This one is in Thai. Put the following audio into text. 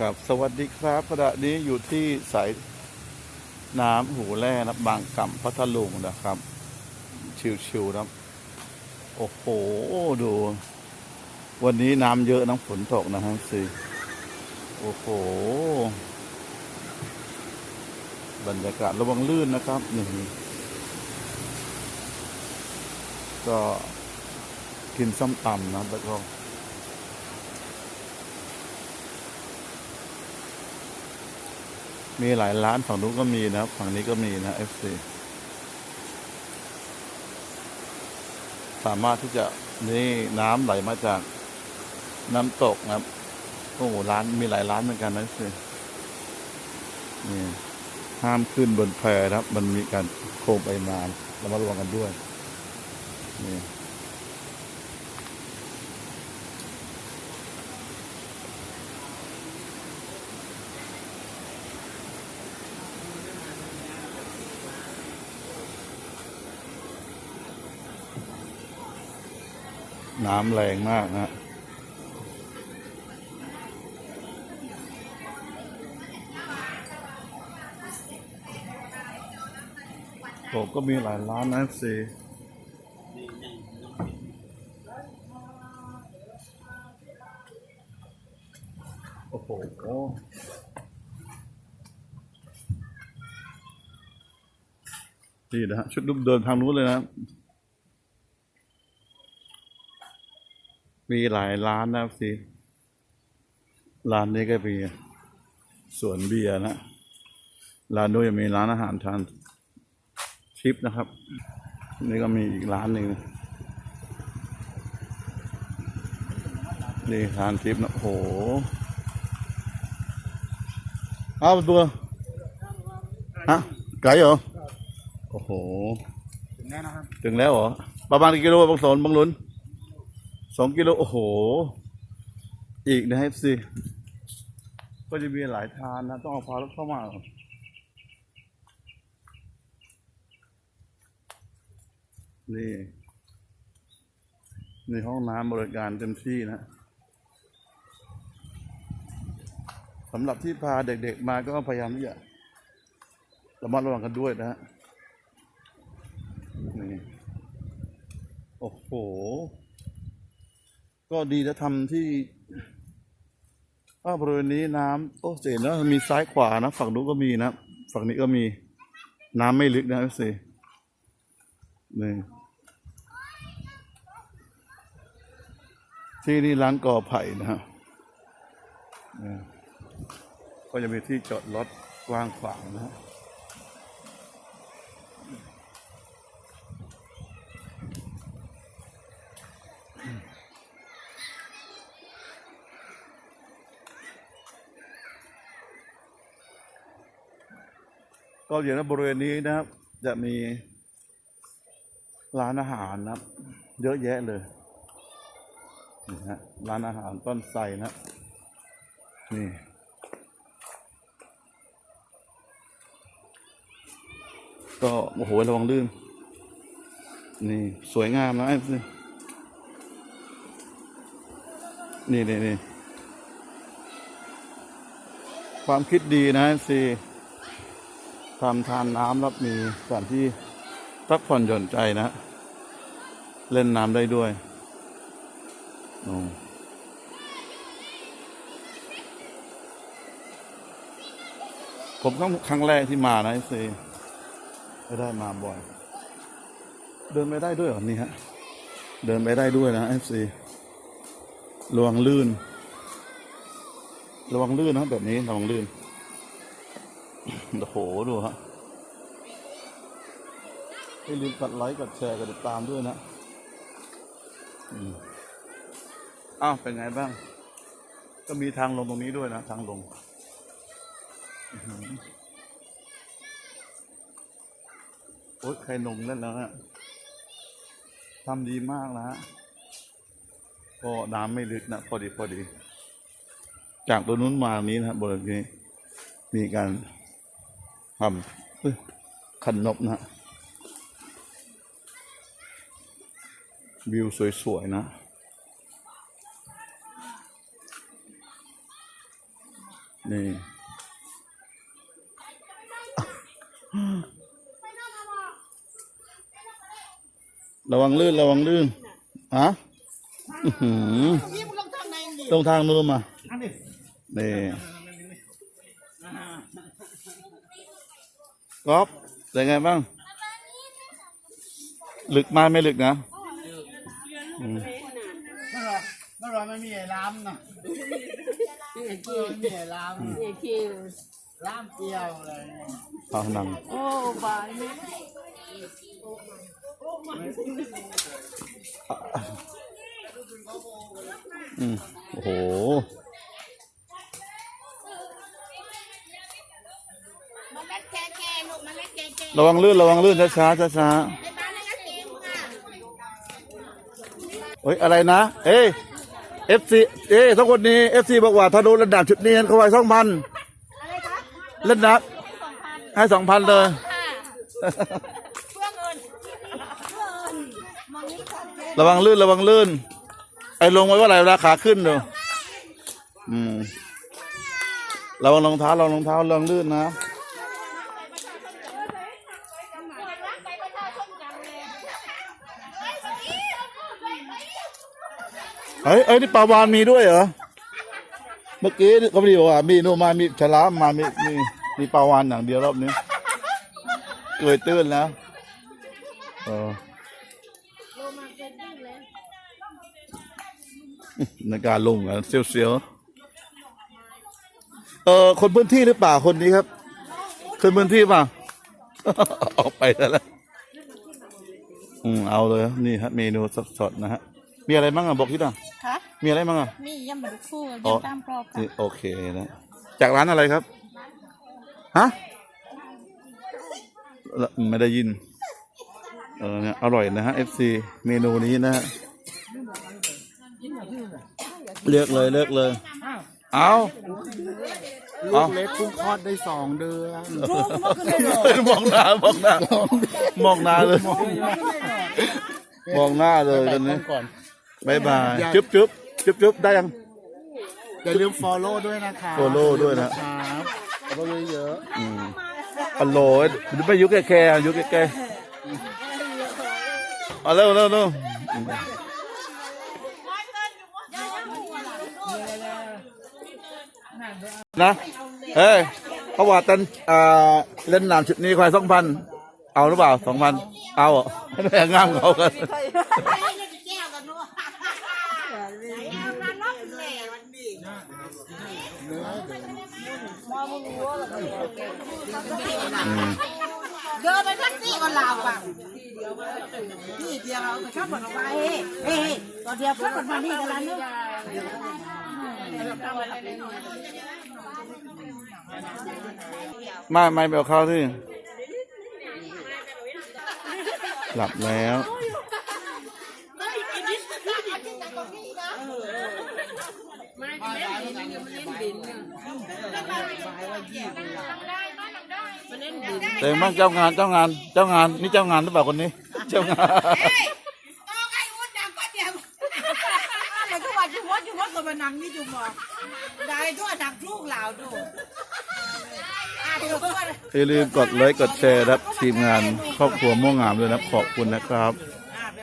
ครับสวัสดีครับขณะนี้อยู่ที่สายน้ำหูแร่นะบางกำพัทลุงนะครับ ชิวๆนะโอ้โห ดู วันนี้น้ำเยอะน้ำฝนตกนะฮะสิโอ้โห บรรยากาศระวังลื่นนะครับนี่ก็กินส้มตำนะแล้วก็ มีหลายร้านฝั่งนู้นก็มีนะครับฝั่งนี้ก็มีนะ FC สามารถที่จะนี่น้ำไหลมาจากน้ำตกนะครับโอ้โหร้านมีหลายร้านเหมือนกันนะ FC นี่ห้ามขึ้นบนแพนะครับ มันมีการโคมไปมาเรามาระวังกันด้วยนี่ น้ำแรงมากนะผมก็มีหลายร้านนะสิโอ้โหนี่นะฮะชุดลูกเดินทางนู้นเลยนะ มีหลายร้านนะสิร้านนี้ก็มีสวนเบียร์นะร้านนู้นยังมีร้านอาหารทานชิปนะครับ นี่ก็มีอีกร้านหนึ่งนี่ทานชิปนะโอ้โหอ้าวตัวฮะไกลเหรอโอ้โห ถึงแน่นะครับ ถึงแล้วเหรอ ประมาณกี่กิโลบางสนบางหลุน สองกิโลโอ้โห อีกนะครับสิก็จะมีหลายทานนะ ต้องเอาพารถเข้ามานี่ในห้องน้ำบริการเต็มที่นะสำหรับที่พาเด็กๆมาก็พยายามที่จะระมัดระวังกันด้วยนะฮะนี่โอ้โห ก็ดีจะทำที่อ้าวบริเวณนี้น้ำโอ้เจ๋งนะมีซ้ายขวานะ ฝั่งนู้นก็มีนะ ฝั่งนี้ก็มีน้ำไม่ลึกนะสินี่ที่นี่ร้านกอไผ่นะฮะก็จะมีที่จอดรถกว้างขวางนะฮะ ก็อย่างนั้นบริเวณนี้นะครับ จะมีร้านอาหารนะครับ เยอะแยะเลยนี่ฮะร้านอาหารต้นไทรนะนี่ก็โอ้โหระวังลื่น นี่ สวยงามนะไอ้สินี่นี่นี่ความคิดดีนะไอ้สิ ทำทานน้ำรับมีสถานที่พักผ่อนหย่อนใจนะ เล่นน้ำได้ด้วยโอ้ผมก็ครั้งแรกที่มานะไอ้สิไม่ได้มาบ่อย เดินไปได้ด้วยเหรอนี่ฮะ เดินไปได้ด้วยนะเอฟซีระวังลื่น ระวังลื่นนะแบบนี้ระวังลื่น โอ้โหดูฮะให้ลืมกดไลค์กดแชร์กดติดตามด้วยนะอืมอ้าวเป็นไงบ้าง ก็มีทางลงตรงนี้ด้วยนะ ทางลงอื้อหือโอ๊ยใครลงเล่นแล้วฮะทำดีมากนะฮะก็น้ำไม่ลึกนะ พอดีพอดี จากตัวนู้นมาตรงนี้นะบริเวณนี้มีการ ทำเอ้ยขันนกนะฮะวิวสวย ๆ นะนี่ระวังลื่น ระวังลื่นฮะอื้อหือนี่มึงลงทางไหนดิตรงทางนู้นมาอันนี้ นี่ ก๊อฟเป็นไงบ้าง ลึกมาไม่ลึกนะอืมเมื่อไรเมื่อไรไม่มีไอ้ล้ำนะเมื่อไม่มีไอ้ล้ำเอคิวล้ำเปรี้ยวอะไรเนี่ยเอาหนังโอ้บายนี่อืมโอ้โห ระวังลื่นระวังลื่นช้าช้าช้าช้าในบ้านนั่นก็เก่งค่ะๆเฮ้ยอะไรนะ เอ้เอฟซีเอ้ทั้งคนนี้เอฟซีบอกว่าถ้าโดนระดับชุดนี้เขาไว้สองพันอะไรคะเล่นนักสองพันให้สองพันเลยค่ะเพื่อเงินเพื่อเงินมองนี้ก่อนเจ๊ระวังลื่นระวังลื่น ไอ้ลงไว้ว่าอะไรราคาขึ้นดูอืมระวังรองเท้าระวังรองเท้าระวังลื่นนะ เฮ้ยเอ้ยนี่ปลาวานมีด้วยเหรอ เมื่อกี้เขาไม่ได้บอกว่ามีโนมา มีฉลามมา มี มี มีปลาวานอย่างเดียวรอบนี้ เกยตื้นแล้วเออในการลงอะเสียวๆ เออคนพื้นที่หรือเปล่าคนนี้ครับ คนพื้นที่เปล่าออกไปแล้ว อืมเอาเลย นี่ฮะเมนูสดๆนะฮะ มีอะไรบ้างอะบอกที่หน่อ มีอะไรบ้างอะ มียำบะดุกฟูอ๋อ ยำตามกรอบค่ะนี่โอเคนะจากร้านอะไรครับฮะละไม่ได้ยินเออเนี่ยอร่อยนะฮะ FC เมนูนี้นะฮะเลือกเลยเลือกเลยเอาลูกเล็กเพิ่งคลอดได้สองเดือนมองหน้ามองหน้ามองหน้าเลยมองหน้าเลยตอนนี้ก่อนบายบายจุ๊บจุ๊บ จุ๊บจุ๊บได้ยัง อย่าลืม follow ด้วยนะคะ follow ด้วยนะ ครับ follow เยอะอืมฮัลโหลไม่ยุกแก่ๆอะยุกแก่ๆเอาเร็วเร็วเร็วนะเฮ้ยเขาว่าตันอ่าเล่นน้ำชุดนี้ควายสองพัน เอาหรือเปล่าสองพัน เอาเหรอไม่ได้งามเขากันแก้วกันด้วยมาล็อกแหล่วันนี้ เดินไปทักซี่ก็ลาวอะนี่เดียวเราชอบบอกว่าเฮ้เฮ้ตอนเดียวเพื่อนมานี่กันแล้วเนอะไม่ไม่ไปเอาข้าวที่หลับแล้ว เต็มบ้างเจ้างานเจ้างานเจ้างานนี่เจ้างานหรือเปล่าคนนี้ เจ้างานต้องไอ้วุ้นดังก็เดียวอะไรทุกวันจุ๊บจุ๊บก็มานั่งนี่จุ๊บบอกได้ทั่วทางลูกเหล่าดูอะเดี๋ยวทั่วอย่าลืมกดไลค์กดแชร์ครับทีมงานครอบครัวม่วงงามด้วยนะขอบคุณนะครับ